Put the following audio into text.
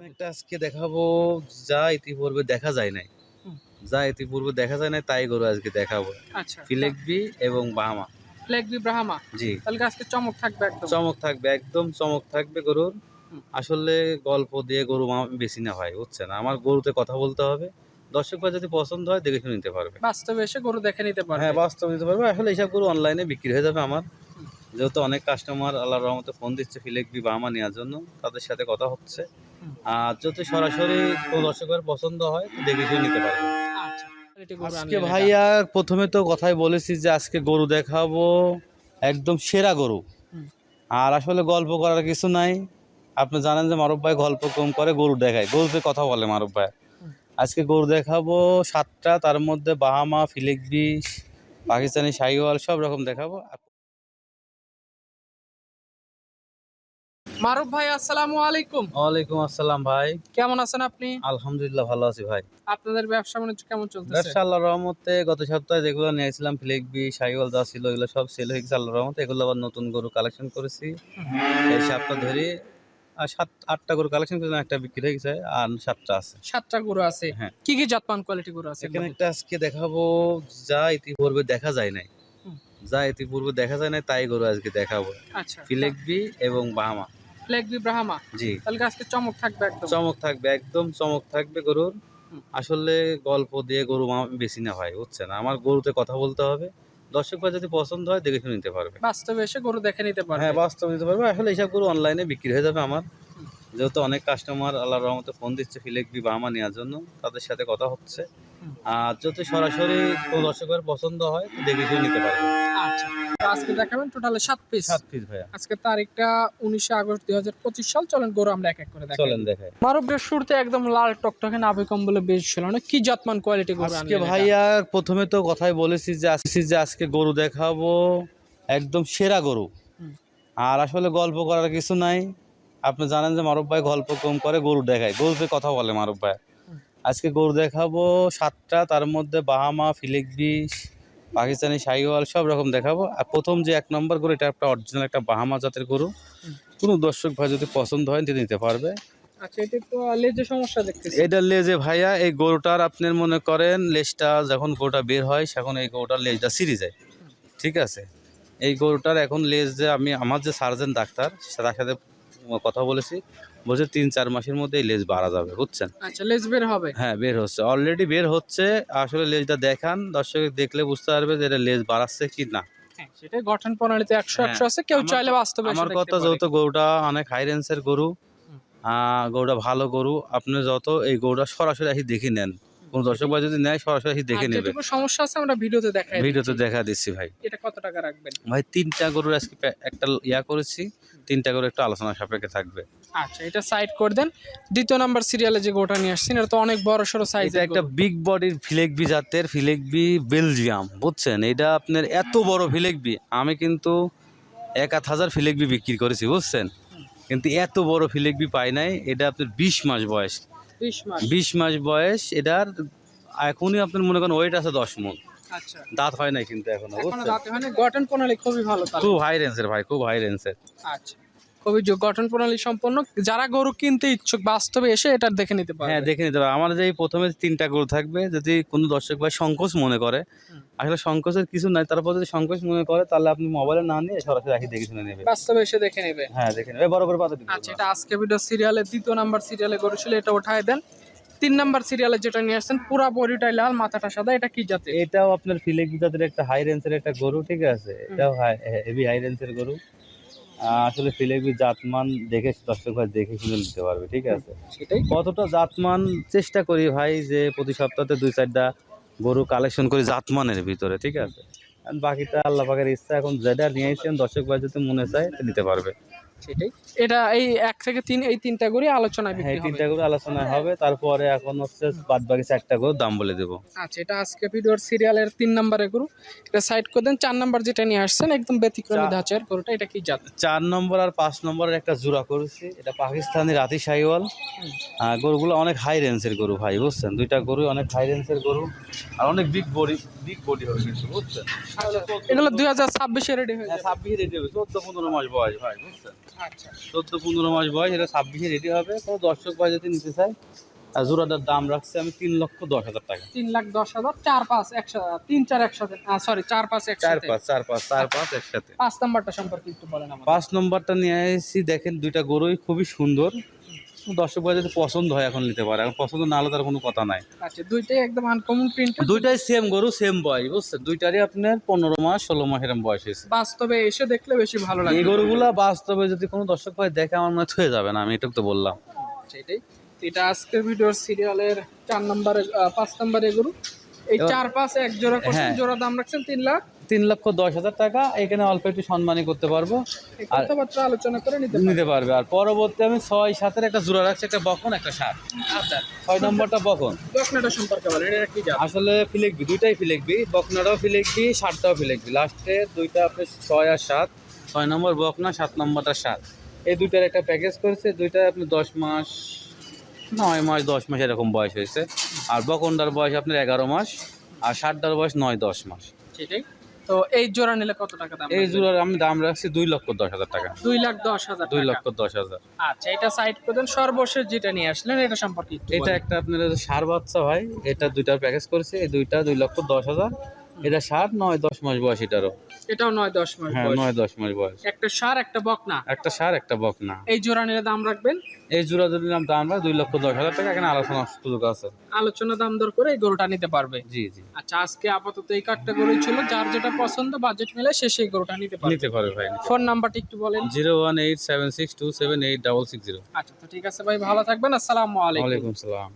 একটা আজকে দেখাবো যা ইতিপূর্বে দেখা যায় নাই। যা ইতিপূর্বে দেখা যায় নাই তাই গরু আজকে দেখাবো। আচ্ছা। ফিলেকবি এবং বাহামা। ফ্ল্যাগ বি ব্রাহ্মা জি। তাহলে আজকে চমক থাকবে একদম? চমক থাকবে একদম চমক থাকবে গরুর। আসলে গল্প দিয়ে গরু বেশি না হয় বুঝছেন? আমার গরুতে কথা বলতে হবে। দর্শক ভাই যদি পছন্দ হয় দেখে শুনে নিতে পারবে। বাস্তবে এসে গরু দেখে নিতে পারবে। হ্যাঁ বাস্তব নিতে পারবে। আসলে এইসব গরু অনলাইনে বিক্রি হয়ে যাবে আমার। যেহেতু অনেক কাস্টমার আল্লাহর রহমতে ফোন দিচ্ছে ফিলেকবি বাহামা নেওয়ার জন্য। তাদের সাথে কথা হচ্ছে। আর যদি সরাসরি দর্শকের পছন্দ হয় তো দেখে শুনে নিতে পারবে। আচ্ছা আজকে ভাইয়া প্রথমে তো কথাই বলেছি যে আজকে গরু দেখাবো একদম সেরা গরু। আর আসলে গল্প করার কিছু নাই। আপনি জানেন যে মারুফ ভাই গল্প কম করে গরু দেখায় গরুতে কথা বলে মারুফ ভাই। আজকে গরু দেখাবো সাতটা তার মধ্যে বাহামা ফিলেকবি পাকিস্তানি শাহিওয়াল সব রকম দেখাবো। মারুফ ভাই আসসালামু আলাইকুম। ওয়ালাইকুম আসসালাম ভাই। কেমন আছেন আপনি? আলহামদুলিল্লাহ ভালো আছি ভাই। আপনাদের ব্যবসা বাণিজ্য কেমন চলতেছে? ব্যবসা আল্লাহর রহমতে গত সপ্তাহে যেগুলো নিয়েছিলাম ফিলেকবি শাহিওয়াল যা ছিল এগুলো সব সেল হয়ে গেছে আল্লাহর রহমতে। এগুলো আবার নতুন গরু কালেকশন করেছি। এই সপ্তাহ ধরে আর সাত আটটা গরু কালেকশন করেছিলাম একটা বিক্রি হয়ে গেছে আর সাতটা আছে। সাতটা গরু আছে। হ্যাঁ। কি কি জাতমান কোয়ালিটি গরু আছে এখানে একটা আজকে দেখাবো যা ইতিপূর্বে দেখা যায় নাই। যা ইতিপূর্বে দেখা যায় নাই তাই গরু আজকে দেখাবো। আচ্ছা। ফিলেকবি এবং বাহামা। ফ্ল্যাগ বি ব্রাহ্মা। জি। তাহলে আজকে চমক থাকবে একদম। চমক থাকবে একদম চমক থাকবে গরুর। আসলে গল্প দিয়ে গরু বেশি না হয় বুঝছেন? আমার গরুতে কথা বলতে হবে। দর্শক ভাই যদি পছন্দ হয় দেখে শুনে নিতে পারবে। বাস্তবে এসে গরু দেখে নিতে পারবে। হ্যাঁ বাস্তব নিতে পারবে। আসলে এইসব গরু অনলাইনে বিক্রি হয়ে যাবে আমার। যেহেতু অনেক কাস্টমার আল্লাহর রহমতে ফোন দিচ্ছে ফিলেকবি বাহামা নেওয়ার জন্য। তাদের সাথে কথা হচ্ছে। আর যদি সরাসরি কোনো দর্শকের পছন্দ হয় দেখে শুনে নিতে পারবে। আচ্ছা। তো আজকে দেখাবেন টোটালে সাত পিস সাত পিস ভাইয়া। আজকে তারিখটা উনিশে আগস্ট দুই হাজার পঁচিশ সাল। চলেন গরু আমরা এক এক করে দেখাই। চলেন দেখাই। মারুফের শুরুতে একদম লাল টকটকে নাভি কম্বলে বেশ ছিল না? কি জাতমান কোয়ালিটি গরু আজকে ভাইয়া প্রথমে তো কথাই বলেছি যে আজকে যে আজকে গরু দেখাবো। একদম সেরা গরু। আর আসলে গল্প করার কিছু নাই। আপনি জানেন যে মারুফ ভাই গল্প কম করে গরু দেখায়। গরুতে কথা বলে মারুফ ভাই। আজকে গরু দেখাবো সাতটা তার মধ্যে বাহামা ফিলেকবি পাকিস্তানি শাহিওয়াল সব রকম দেখাবো। আর প্রথম যে এক নম্বর গরু এটা একটা অরিজিনাল একটা বাহামা জাতের গরু। কোনো দর্শক ভাই যদি পছন্দ হয় তিনি নিতে পারবে। আচ্ছা এটা লেজে এটা ভাইয়া এই গরুটার আপনার মনে করেন লেজটা যখন গরুটা বের হয় তখন এই গরুটার লেজটা সিরি যায়। ঠিক আছে? এই গরুটার এখন লেজ যে আমি আমার যে সার্জেন ডাক্তার তার সাথে কথা বলেছি। বলছে তিন চার মাসের মধ্যে লেজ বাড়া যাবে বুঝছেন? আচ্ছা লেজ বের হবে? হ্যাঁ বের হচ্ছে। অলরেডি বের হচ্ছে আসলে লেজটা দেখান দর্শক দেখলে বুঝতে পারবে যে এটা লেজ বাড়াচ্ছে কি না। হ্যাঁ সেটাই গঠন প্রণালীতে একশো হ্যাঁ, একশো আছে কেউ চাইলে বাস্তবে এসে আমার কথা যেহেতু গরুটা অনেক হাই রেঞ্জের গরু গরুটা ভালো গরু আপনি যত এই গরুটা সরাসরি আসি দেখে নেন। কোন দর্শক ভাই যদি নেয় সরাসরি আসি দেখে নেবে। সমস্যা আছে আমরা ভিডিওতে দেখাই ভিডিওতে দেখা দিচ্ছি ভাই। এটা কত টাকা রাখবেন? ভাই তিনটা গরুর আজকে একটা ইয়া করেছি তিনটা করে একটু আলোচনা সাপেক্ষে থাকবে। আচ্ছা এটা সাইড করে দেন। দ্বিতীয় নাম্বার সিরিয়ালে যে গোটা নিয়ে আসছেন এটা তো অনেক বড় সড়ো সাইজ এটা একটা বিগ বডির ফিলেকবি জাতের ফিলেকবি বেলজিয়াম বুঝছেন? এটা আপনার এত বড় ফিলেকবি আমি কিন্তু এক আধ হাজার ফিলেকবি বিক্রি করেছি বুঝছেন? কিন্তু এত বড় ফিলেকবি পাই নাই এটা আপনার বিশ মাস বয়স। বিশ মাস। বিশ মাস বয়স এটার এখনই আপনার মনে করেন ওয়েট আছে দশ মন। আচ্ছা দাঁত হয় নাই কিন্তু এখনও গঠন প্রণালী খুবই ভালো খুব হাই রেঞ্জের ভাই খুব হাই রেঞ্জের আচ্ছা। খুবই গঠন প্রণালী সম্পন্ন। যারা গরু কিনতে ইচ্ছুক বাস্তবে এসে এটা দেখে নিতে পারবে। হ্যাঁ দেখে নিতে পারবে। আমার যে এই প্রথমে তিনটা গরু থাকবে। যদি কোনো দর্শক ভাই সংকোচ মনে করে আসলে সংকোচের কিছু নাই তারপর যদি সংকোচ মনে করে তাহলে আপনি মোবাইলে না নিয়ে সরাসরি রাখি দেখে শুনে নেবে বাস্তবে এসে দেখে নেবে। হ্যাঁ দেখে নেবে। বড় করে পাতা আচ্ছা এটা আজকে ভিডিও সিরিয়ালের দ্বিতীয় নাম্বার সিরিয়ালে গরু ছিল এটা উঠায় দেন। তিন নাম্বার সিরিয়ালে যেটা নিয়ে আসছেন পুরা বডিটাই লাল মাথাটা সাদা এটা কি জাতে এটাও আপনার ফিলেক জাতের একটা হাই রেঞ্জের একটা গরু ঠিক আছে? এটাও হেভি হাই রেঞ্জের গরু। আসলে ফিলেকবি জাতমান দেখে দর্শক ভাই দেখে শুনে নিতে পারবে ঠিক আছে? কতটা জাতমান চেষ্টা করি ভাই যে প্রতি সপ্তাহে দুই চারটা গরু কালেকশন করি জাতমানের ভিতরে ঠিক আছে? বাকিটা আল্লাহ পাকের ইচ্ছা এখন যেটা নিয়ে এসেছেন দর্শক ভাই যদি মনে চায় নিতে পারবে। সেটাই এটা এই এক থেকে তিন এই তিনটা আলোচনায় হ্যাঁ বিক্রি হবে। তিনটা গরু আলোচনা হবে। তারপরে এখন হচ্ছে বাদ বাকি চারটা গরু দাম বলে দেবো। আচ্ছা এটা আজকে ভিডিওর সিরিয়ালের তিন নাম্বারে গরু এটা সাইড করে দেন। চার নাম্বার যেটা নিয়ে আসছেন একদম ব্যতিক্রমী ধাঁচের গরুটা এটা কি জাত? চার নম্বর আর পাঁচ নম্বরের একটা জোড়া করেছি। এটা পাকিস্তানি রাতি সাইওয়াল। গরুগুলো অনেক হাই রেঞ্জের গরু ভাই বুঝছেন? দুইটা গরু অনেক হাই রেঞ্জের গরু। আর অনেক বিগ বডি বিগ বডি হবে কিন্তু বুঝছেন? এগুলো দুই হাজার ছাব্বিশে রেডি হয়ে হ্যাঁ ছাব্বিশ রেডি হবে। চোদ্দ পনেরো মাস বয়স ভাই বুঝছেন? আচ্ছা চোদ্দ পনেরো মাস বয়স এটা ছাব্বিশে রেডি হবে। কোনো দর্শক ভাই যদি নিতে চায় আর জোড়াটার দাম রাখছে আমি তিন লক্ষ দশ হাজার টাকা। তিন লাখ দশ হাজার চার পাঁচ একসাথে তিন চার একসাথে সরি চার পাঁচ চার পাঁচ চার পাঁচ চার পাঁচ একসাথে। পাঁচ নম্বরটা সম্পর্কে একটু বলেন পাঁচ নম্বরটা নিয়ে এসেছি দেখেন দুইটা গরুই খুবই সুন্দর। দর্শক ভাই যদি পছন্দ হয় এখন নিতে পারে এখন পছন্দ না হলে তার কোনো কথা নাই। আচ্ছা দুইটাই একদম আনকমন প্রিন্ট দুইটাই সেম গরু সেম বয়স বুঝছেন? দুইটারই আপনার পনেরো মাস ষোলো মাস এরকম বয়স হয়েছে। বাস্তবে এসে দেখলে বেশি ভালো এই লাগে। গরুগুলা বাস্তবে যদি কোনো দর্শক ভাই দেখে আমার মনে হয়ে যাবে না আমি এটুকু তো বললাম। সেটাই এটা আজকের ভিডিওর সিরিয়ালের চার নম্বরে পাঁচ নম্বরে গরু। এই চার পাঁচ এক জোড়া করছেন হ্যাঁ। জোড়া দাম রাখছেন তিন লাখ। তিন লক্ষ দশ হাজার টাকা এখানে অল্প একটু সম্মানই করতে পারব। আলোচনা করে নিতে পারবে। আর পরবর্তী আমি ছয় সাতের একটা জোড়া রাখছি একটা বকন একটা সাত। আচ্ছা। ছয় নম্বরটা বকন। দক্ষিণাটা সম্পর্কে বলেন এটা কি জাত? আসলে ফিলেকবি দুইটাই ফিলেকবি বকনাটাও ফিলেকবি সাতটাও ফিলেকবি লাস্টে দুইটা আপনি ছয় আর সাত ছয় নম্বর বকনা সাত নম্বরটা সাত। এই দুইটার একটা প্যাকেজ করেছে দুইটা আপনি দশ মাস নয় মাস দশ মাস এরকম বয়স হয়েছে। আর বকনটার বয়স আপনার এগারো মাস আর ষাটটার বয়স নয় দশ মাস। সেটাই। তো এই জোড়া নিলে কত টাকা দাম এই জোড়ার আমি দাম রাখছি দুই লক্ষ দশ হাজার টাকা। দুই লাখ দশ হাজার দুই লক্ষ দশ হাজার। আচ্ছা এটা সাইড করে দেন। সর্বশেষ যেটা নিয়ে আসলেন এটা সম্পর্কে এটা একটা আপনার সার বাচ্চা ভাই এটা দুইটা প্যাকেজ করেছে। এই দুইটা দুই লক্ষ দশ হাজার। এটা সার নয় দশ মাস বয়স এটারও? এটাও নয় দশ মাস হ্যাঁ বয়স। নয় দশ মাস বয়স। একটা সার একটা বকনা। একটা সার একটা বকনা। এই জোড়া নিলে দাম রাখবেন? এই জোড়া যদি নাম দাম রাখ দুই লক্ষ দশ হাজার টাকা। এখানে আলোচনার সুযোগ আছে। আলোচনা দাম দর করে এই গরুটা নিতে পারবে। জি জি। আচ্ছা আজকে আপাতত এই কাঠটা গরুই ছিল যার যেটা পছন্দ বাজেট মিলে সে সেই গরুটা নিতে পারবে। নিতে পারবে ভাই ফোন নাম্বারটা একটু বলেন। Zero one eight seven six two seven eight double six zero. আচ্ছা তো ঠিক আছে ভাই ভালো থাকবেন। আসসালামু আলাইকুম। ওয়ালাইকুম সালাম